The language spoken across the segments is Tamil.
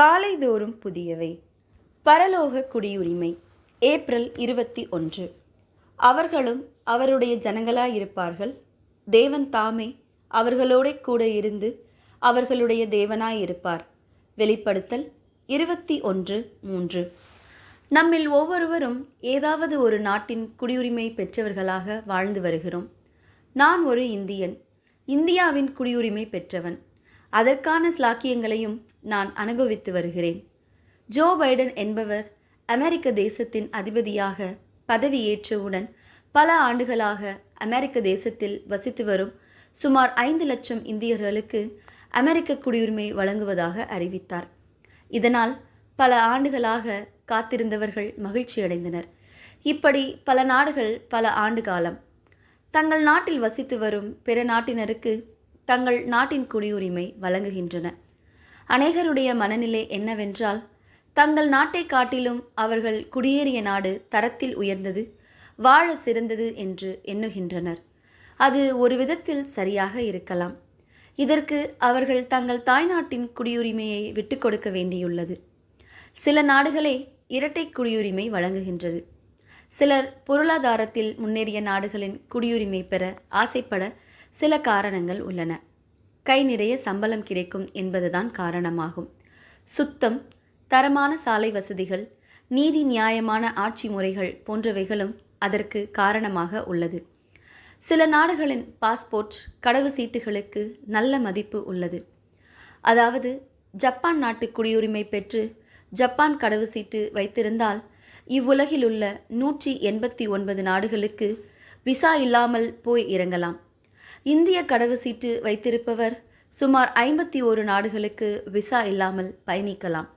காலைதோறும் புதியவை. பரலோக குடியுரிமை ஏப்ரல் இருபத்தி ஒன்று. அவர்களும் அவருடைய ஜனங்களாயிருப்பார்கள். தேவன் தாமே அவர்களோடே கூட இருந்து அவர்களுடைய தேவனாயிருப்பார். வெளிப்படுத்தல் இருபத்தி ஒன்று மூன்று. நம்மில் ஒவ்வொருவரும் ஏதாவது ஒரு நாட்டின் குடியுரிமை பெற்றவர்களாக வாழ்ந்து வருகிறோம். நான் ஒரு இந்தியன். இந்தியாவின் குடியுரிமை பெற்றவன். அதற்கான ஸ்லாக்கியங்களையும் நான் அனுபவித்து வருகிறேன். ஜோ பைடன் என்பவர் அமெரிக்க தேசத்தின் அதிபதியாக பதவியேற்றவுடன் பல ஆண்டுகளாக அமெரிக்க தேசத்தில் வசித்து வரும் சுமார் ஐந்து லட்சம் இந்தியர்களுக்கு அமெரிக்க குடியுரிமை வழங்குவதாக அறிவித்தார். இதனால் பல ஆண்டுகளாக காத்திருந்தவர்கள் மகிழ்ச்சியடைந்தனர். இப்படி பல நாடுகள் பல ஆண்டு காலம் தங்கள் நாட்டில் வசித்து வரும் பிற நாட்டினருக்கு தங்கள் நாட்டின் குடியுரிமை வழங்குகின்றன. அநேகருடைய மனநிலை என்னவென்றால் தங்கள் நாட்டை காட்டிலும் அவர்கள் குடியேறிய நாடு தரத்தில் உயர்ந்தது வாழ சிறந்தது என்று எண்ணுகின்றனர். அது ஒரு விதத்தில் சரியாக இருக்கலாம். இதற்கு அவர்கள் தங்கள் தாய்நாட்டின் குடியுரிமையை விட்டுக் கொடுக்க வேண்டியுள்ளது. சில நாடுகளே இரட்டை குடியுரிமை வழங்குகின்றது. சிலர் பொருளாதாரத்தில் முன்னேறிய நாடுகளின் குடியுரிமை பெற ஆசைப்பட சில காரணங்கள் உள்ளன. கை நிறைய சம்பளம் கிடைக்கும் என்பதுதான் காரணமாகும். சுத்தம் தரமான சாலை வசதிகள் நீதி நியாயமான ஆட்சி முறைகள் போன்றவைகளும் அதற்கு காரணமாக உள்ளது. சில நாடுகளின் பாஸ்போர்ட் கடவு சீட்டுகளுக்கு நல்ல மதிப்பு உள்ளது. அதாவது ஜப்பான் நாட்டு குடியுரிமை பெற்று ஜப்பான் கடவு சீட்டு வைத்திருந்தால் இவ்வுலகில் உள்ள நூற்றி எண்பத்தி ஒன்பது நாடுகளுக்கு விசா இல்லாமல் போய் இறங்கலாம். இந்திய கடவு சீட்டு வைத்திருப்பவர் சுமார் ஐம்பத்தி ஓரு நாடுகளுக்கு விசா இல்லாமல் பயணிக்கலாம்.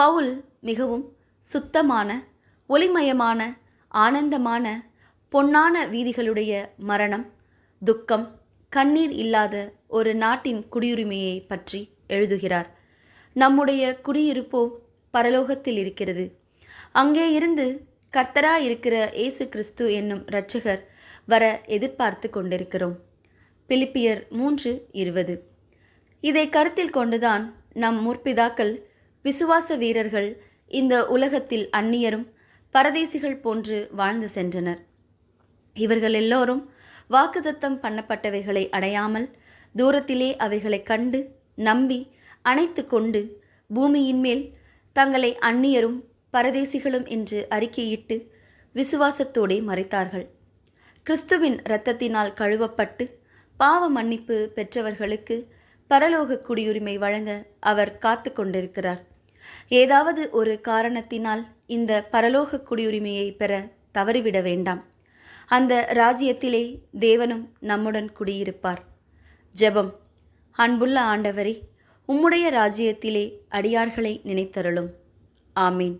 பவுல் மிகவும் சுத்தமான ஒளிமயமான ஆனந்தமான பொன்னான வீதிகளுடைய மரணம் துக்கம் கண்ணீர் இல்லாத ஒரு நாட்டின் குடியுரிமையை பற்றி எழுதுகிறார். நம்முடைய குடியிருப்போ பரலோகத்தில் இருக்கிறது. அங்கே இருந்து கர்த்தரா இருக்கிற இயேசு கிறிஸ்து என்னும் இரட்சகர் வர எதிர்பார்த்து கொண்டிருக்கிறோம். பிலிப்பியர் மூன்று இருபது. இதை கருத்தில் கொண்டுதான் நம் முற்பிதாக்கள் விசுவாச வீரர்கள் இந்த உலகத்தில் அந்நியரும் பரதேசிகள் போன்று வாழ்ந்து சென்றனர். இவர்கள் எல்லோரும் வாக்குதத்தம் பண்ணப்பட்டவைகளை அடையாமல் தூரத்திலே அவைகளை கண்டு நம்பி அணைத்து கொண்டு பூமியின் மேல் தங்களை அந்நியரும் பரதேசிகளும் என்று அறிக்கையிட்டு விசுவாசத்தோடே மறைத்தார்கள். கிறிஸ்துவின் இரத்தத்தினால் கழுவப்பட்டு பாவ மன்னிப்பு பெற்றவர்களுக்கு பரலோக குடியுரிமை வழங்க அவர் காத்து கொண்டிருக்கிறார். ஏதாவது ஒரு காரணத்தினால் இந்த பரலோக குடியுரிமையை பெற தவறிவிட வேண்டாம். அந்த ராஜ்யத்திலே தேவனும் நம்முடன் குடியிருப்பார். ஜெபம். அன்புள்ள ஆண்டவரே உம்முடைய ராஜ்யத்திலே அடியார்களை நினைத்தருளும். ஆமீன்.